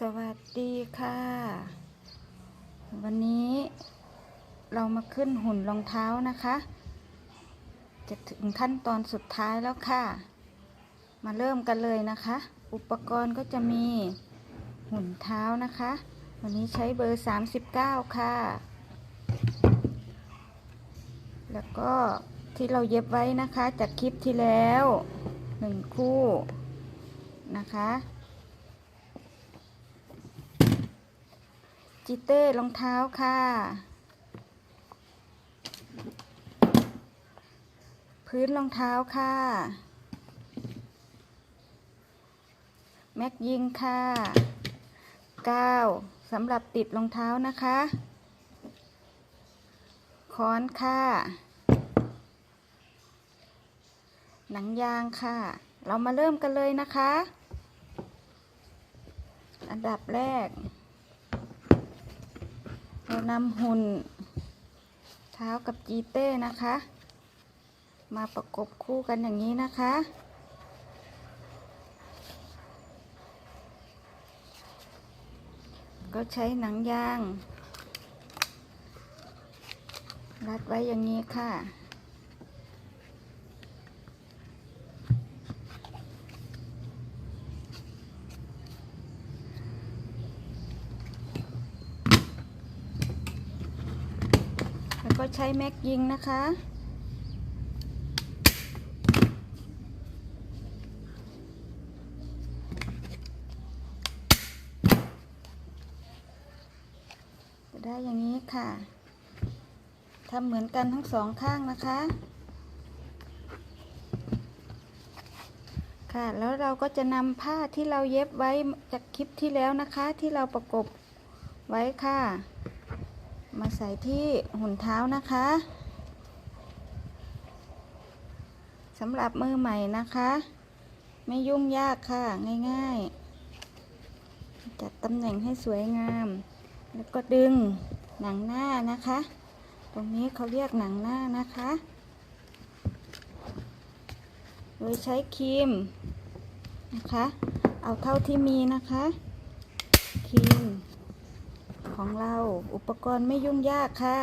สวัสดีค่ะ วันนี้เรามาขึ้นหุ่นรองเท้านะคะ จะถึงขั้นตอนสุดท้ายแล้วค่ะ มาเริ่มกันเลยนะคะ อุปกรณ์ก็จะมีหุ่นเท้านะคะ วันนี้ใช้เบอร์ 39 ค่ะ แล้วก็ที่เราเย็บไว้นะคะจากคลิปที่แล้วหนึ่งคู่นะคะ จิเต้รองเท้าค่ะ พื้นรองเท้าค่ะ แม็กยิงค่ะกาวสำหรับติดรองเท้านะคะ ค้อนค่ะ หนังยางค่ะ เรามาเริ่มกันเลยนะคะ อันดับแรก เรานำหุ่นเท้ากับจีเต้นะคะ มาประกบคู่กันอย่างนี้นะคะก็ใช้หนังยาง รัดไว้อย่างนี้ค่ะ ใช้แม็กยิงนะคะ จะได้อย่างนี้ค่ะทำเหมือนกันทั้งสองข้างนะคะ ค่ะ แล้วเราก็จะนำผ้าที่เราเย็บไว้จากคลิปที่แล้วนะคะ ที่เราประกบไว้ค่ะ มาใส่ที่หุ่นเท้านะคะสำหรับมือใหม่นะคะ ไม่ยุ่งยากค่ะง่ายๆ จัดตำแหน่งให้สวยงาม แล้วก็ดึงหนังหน้านะคะ ตรงนี้เขาเรียกหนังหน้านะคะ โดยใช้ครีมนะคะ เอาเท่าที่มีนะคะครีม ของเรา อุปกรณ์ไม่ยุ่งยากค่ะ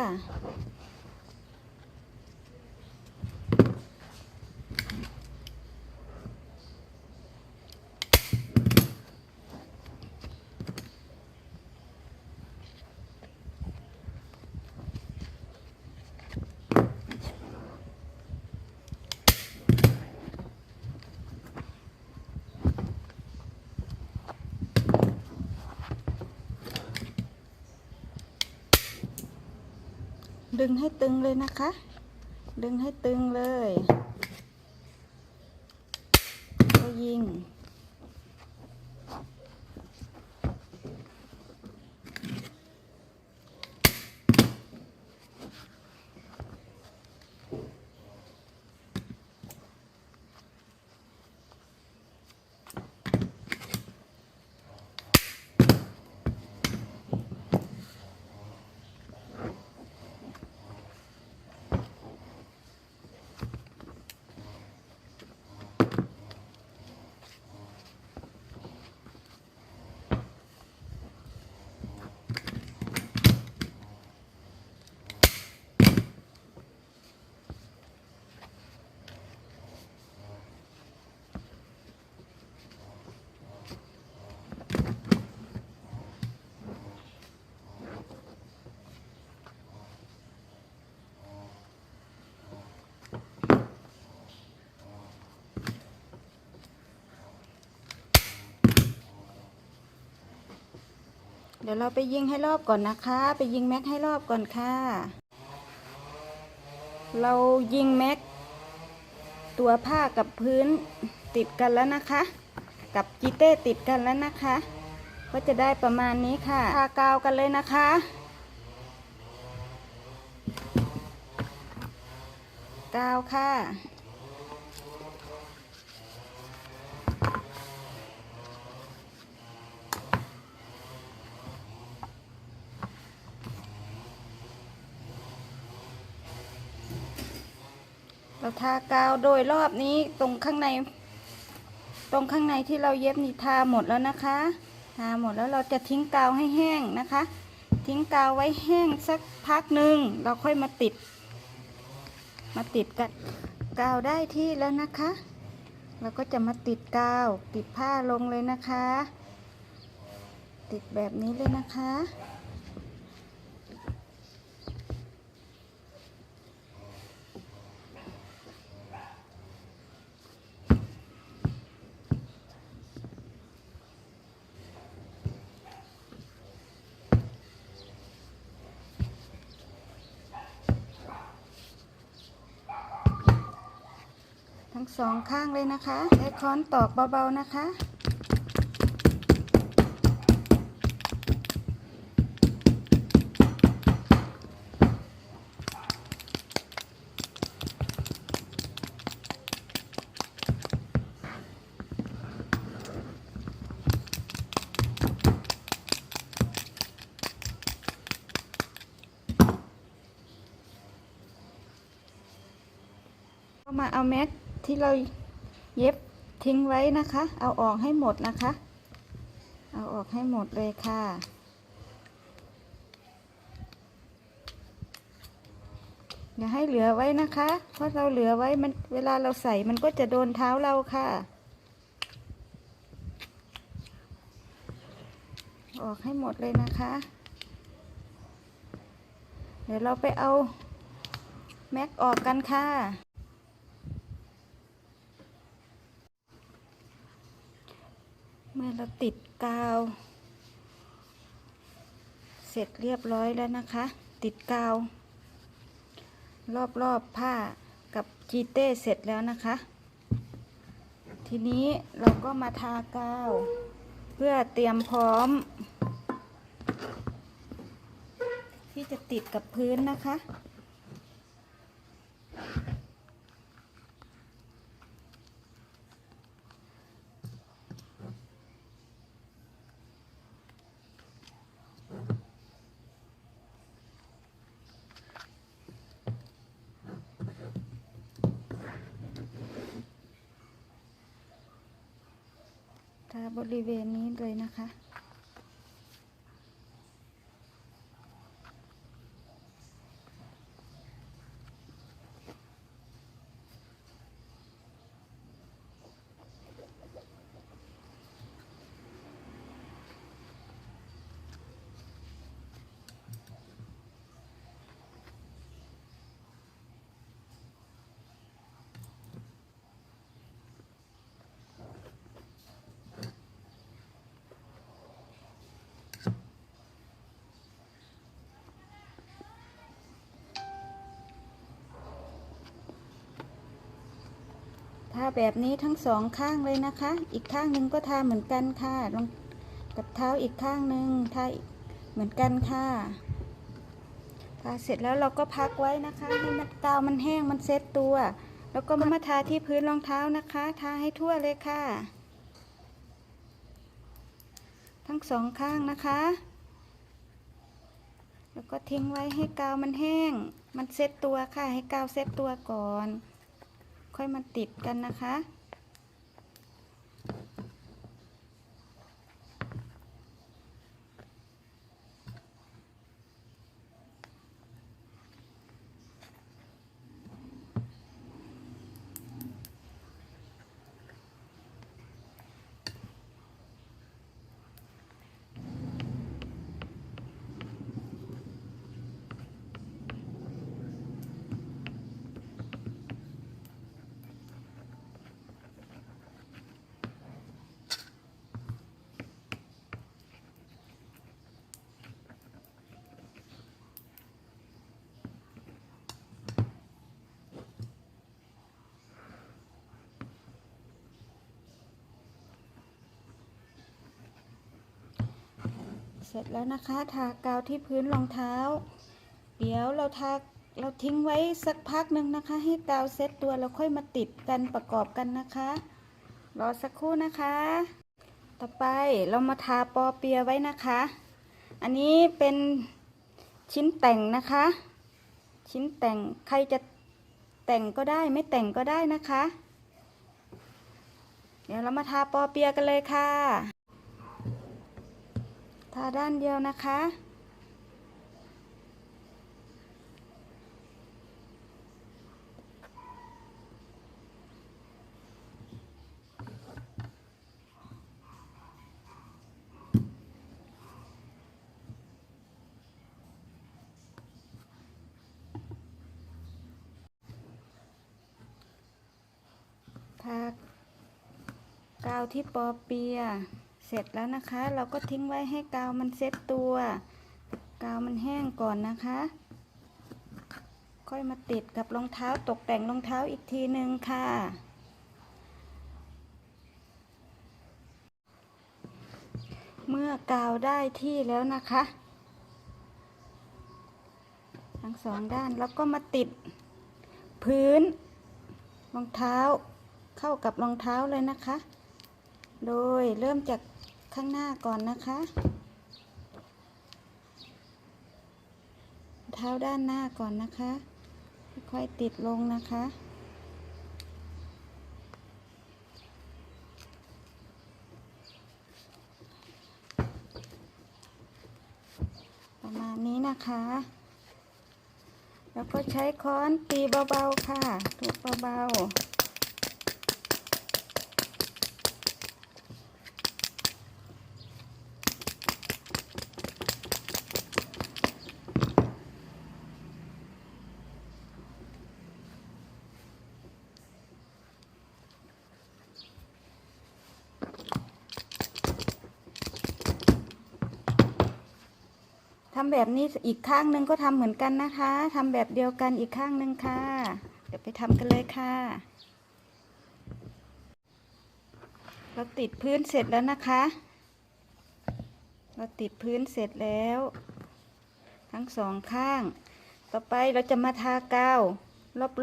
ดึงให้ตึงเลยนะคะ ดึงให้ตึงเลยก็ยิง เดี๋ยวเราไปยิงให้รอบก่อนนะคะ ไปยิงแม็กให้รอบก่อนค่ะ เรายิงแม็กตัวผ้ากับพื้นติดกันแล้วนะคะ กับจีเต้ติดกันแล้วนะคะ ก็จะได้ประมาณนี้ค่ะทากาวกันเลยนะคะกาวค่ะ เราทากาวโดยรอบนี้ตรงข้างใน ตรงข้างในที่เราเย็บนี่ทาหมดแล้วนะคะ ทาหมดแล้วเราจะทิ้งกาวให้แห้งนะคะ ทิ้งกาวไว้แห้งสักพักหนึ่งเราค่อยมาติด มาติดกันกาวได้ที่แล้วนะคะเราก็จะมาติดกาว ติดผ้าลงเลยนะคะ ติดแบบนี้เลยนะคะ สองข้างเลยนะคะใช้ค้อนตอกเบาๆนะคะมาเอาแม็ก ที่เราเย็บทิ้งไว้นะคะ เอาออกให้หมดนะคะ เอาออกให้หมดเลยค่ะ อย่าให้เหลือไว้นะคะ เพราะเราเหลือไว้มันเวลาเราใส่มันก็จะโดนเท้าเราค่ะ ออกให้หมดเลยนะคะ เดี๋ยวเราไปเอาแม็กออกกันค่ะ เมื่อเราติดกาว เสร็จเรียบร้อยแล้วนะคะ ติดกาว รอบๆผ้ากับจีเต้เสร็จแล้วนะคะ ทีนี้เราก็มาทากาว เพื่อเตรียมพร้อม ที่จะติดกับพื้นนะคะ ทาบริเวณนี้เลยนะคะาแบบนี้ทั้งสองข้างเลยนะคะ อีกข้างหนึ่งก็ทาเหมือนกันค่ะลงกับเท้าอีกข้างหนึ่งทาเหมือนกันค่ะทาเสร็จแล้วเราก็พักไว้นะคะให้มันกาวมันแห้งมันเซ็ตตัว แล้วก็มาทาที่พื้นรองเท้านะคะ ทาให้ทั่วเลยค่ะ ทั้งสองข้างนะคะ แล้วก็ทิ้งไว้ให้กาวมันแห้ง มันเซ็ตตัวค่ะ ให้กาวเซ็ตตัวก่อน อยมาติดกันนะคะ เสร็จแล้วนะคะ ทากาวที่พื้นรองเท้า เดี๋ยวเราทาเราทิ้งไว้สักพักหนึ่งนะคะ ให้กาวเซ็ตตัวแล้วค่อยมาติดกันประกอบกันนะคะ รอสักครู่นะคะ ต่อไปเรามาทาปอเปียไว้นะคะ อันนี้เป็นชิ้นแต่งนะคะ ชิ้นแต่งใครจะแต่งก็ได้ไม่แต่งก็ได้นะคะ เดี๋ยวเรามาทาปอเปียกันเลยค่ะ ทาด้านเดียวนะคะ ทากาวที่ปอเปีย สร็จแล้วนะคะ เราก็ทิ้งไว้ให้กาวมันเซ็ตตัว กาวมันแห้งก่อนนะคะ ค่อยมาติดกับรองเท้าตกแต่งรองเท้าอีกทีหนึ่งค่ะเมื่อกาวได้ที่แล้วนะคะ ทั้งสองด้านแล้วก็มาติด พื้นรองเท้าเข้ากับรองเท้าเลยนะคะ โดยเริ่มจาก ข้างหน้าก่อนนะคะ เท้าด้านหน้าก่อนนะคะ ค่อยๆติดลงนะคะประมาณนี้นะคะ แล้วก็ใช้ค้อนตีเบาๆค่ะ ถูเบาๆ แบบนี้อีกข้างหนึ่งก็ทำเหมือนกันนะคะทำแบบเดียวกันอีกข้างหนึ่งค่ะ เดี๋ยวไปทำกันเลยค่ะเราติดพื้นเสร็จแล้วนะคะ เราติดพื้นเสร็จแล้ว ทั้งสองข้าง ต่อไปเราจะมาทากาว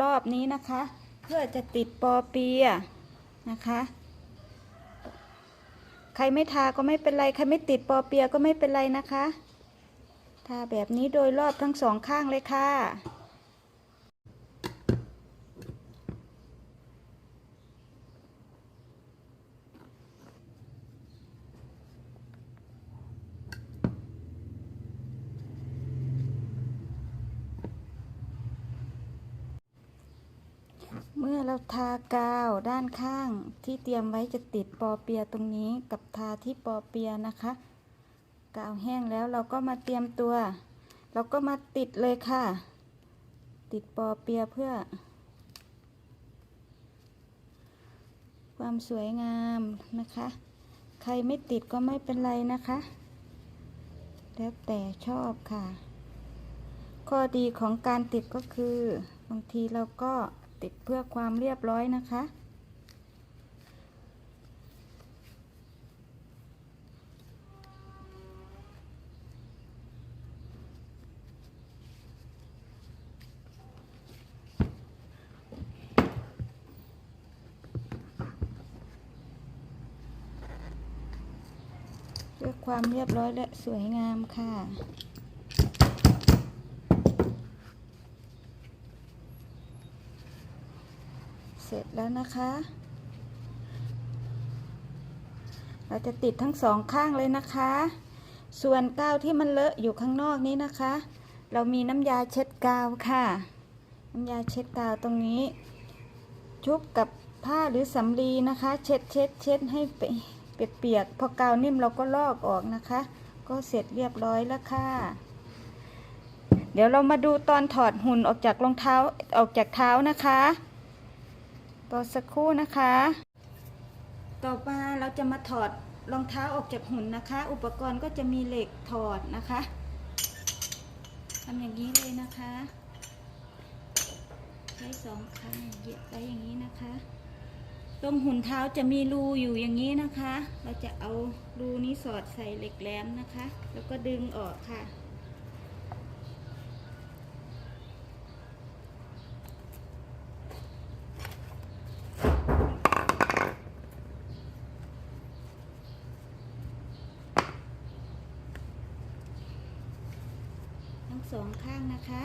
รอบๆนี้นะคะ เพื่อจะติดปอเปียนะคะ ใครไม่ทาก็ไม่เป็นไร ใครไม่ติดปอเปียก็ไม่เป็นไรนะคะ ทาแบบนี้โดยรอบทั้งสองข้างเลยค่ะ เมื่อเราทากาวด้านข้างที่เตรียมไว้จะติดปอเปียตรงนี้กับทาที่ปอเปียนะคะ กาวแห้งแล้วเราก็มาเตรียมตัว เราก็มาติดเลยค่ะ ติดปอเปียเพื่อ ความสวยงามนะคะ ใครไม่ติดก็ไม่เป็นไรนะคะ แล้วแต่ชอบค่ะ ข้อดีของการติดก็คือบางทีเราก็ติดเพื่อความเรียบร้อยนะคะ ความเรียบร้อยและสวยงามค่ะ เสร็จแล้วนะคะ เราจะติดทั้งสองข้างเลยนะคะ ส่วนกาวที่มันเลอะอยู่ข้างนอกนี้นะคะ เรามีน้ำยาเช็ดกาวค่ะ น้ำยาเช็ดกาวตรงนี้ ชุบกับผ้าหรือสำลีนะคะ เช็ดเช็ดเช็ดให้เป เปียกๆพอกาวนิ่มเราก็ลอกออกนะคะ ก็เสร็จเรียบร้อยแล้วค่ะ เดี๋ยวเรามาดูตอนถอดหุ่นออกจากรองเท้าออกจากเท้านะคะต่อสักครู่นะคะ ต่อมาเราจะมาถอดรองเท้าออกจากหุ่นนะคะ อุปกรณ์ก็จะมีเหล็กถอดนะคะทำอย่างนี้เลยนะคะ ใช้สองข้างเหยียบไว้อย่างนี้นะคะ ตรงหุ่นเท้าจะมีรูอยู่อย่างนี้นะคะ เราจะเอารูนี้สอดใส่เหล็กแหลมนะคะ แล้วก็ดึงออกค่ะ ทั้งสองข้างนะคะ